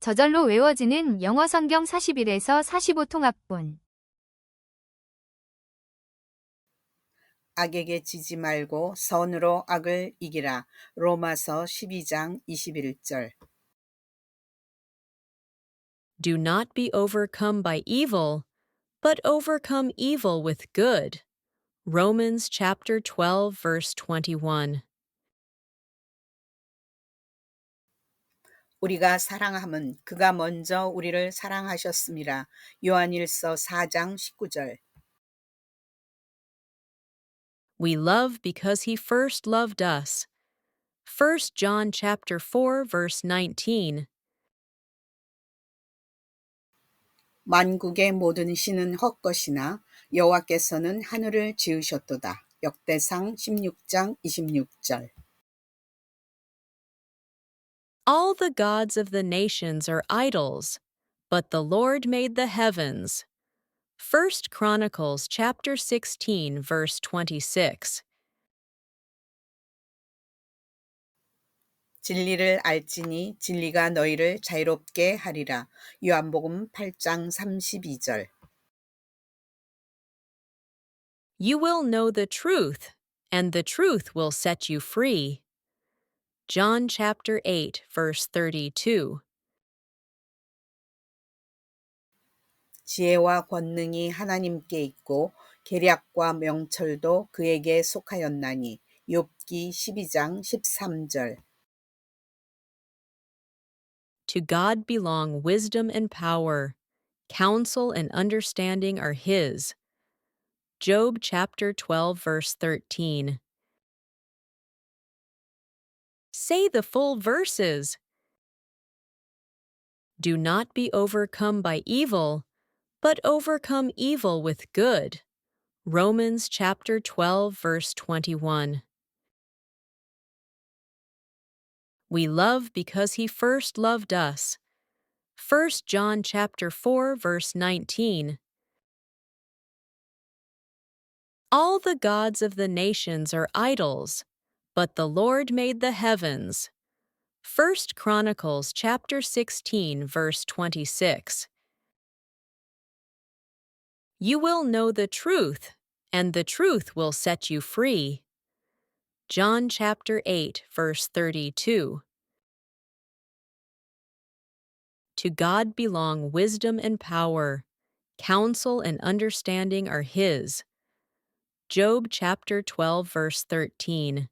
저절로 외워지는 영어 성경 41에서 45 통합본. 악에게 지지 말고 선으로 악을 이기라. 로마서 12장 21절. Do not be overcome by evil, but overcome evil with good. Romans chapter 12 verse 21. 우리가 사랑함은 그가 먼저 우리를 사랑하셨습니다. 요한일서 4장 19절. We love because he first loved us. 1 John chapter 4 verse 19. 만국의 모든 신은 헛것이나 여호와께서는 하늘을 지으셨도다. 역대상 16장 26절. All the gods of the nations are idols, but the Lord made the heavens. 1 Chronicles chapter 16 verse 26. 진리를 알지니 진리가 너희를 자유롭게 하리라. 요한복음 8장 32절. You will know the truth, and the truth will set you free. John chapter 8 verse 32. 지혜와 권능이 하나님께 있고 계략과 명철도 그에게 속하였나니 욥기 12장 13절. To God belong wisdom and power. Counsel and understanding are his. Job chapter 12 verse 13. Say the full verses. Do not be overcome by evil, but overcome evil with good. Romans chapter 12 verse 21. We love because he first loved us. 1 John chapter 4 verse 19. All the gods of the nations are idols, but the Lord made the heavens. 1 Chronicles chapter 16 verse 26. You will know the truth, and the truth will set you free. John chapter 8 verse 32. To God belong wisdom and power. Counsel and understanding are his. Job chapter 12 verse 13.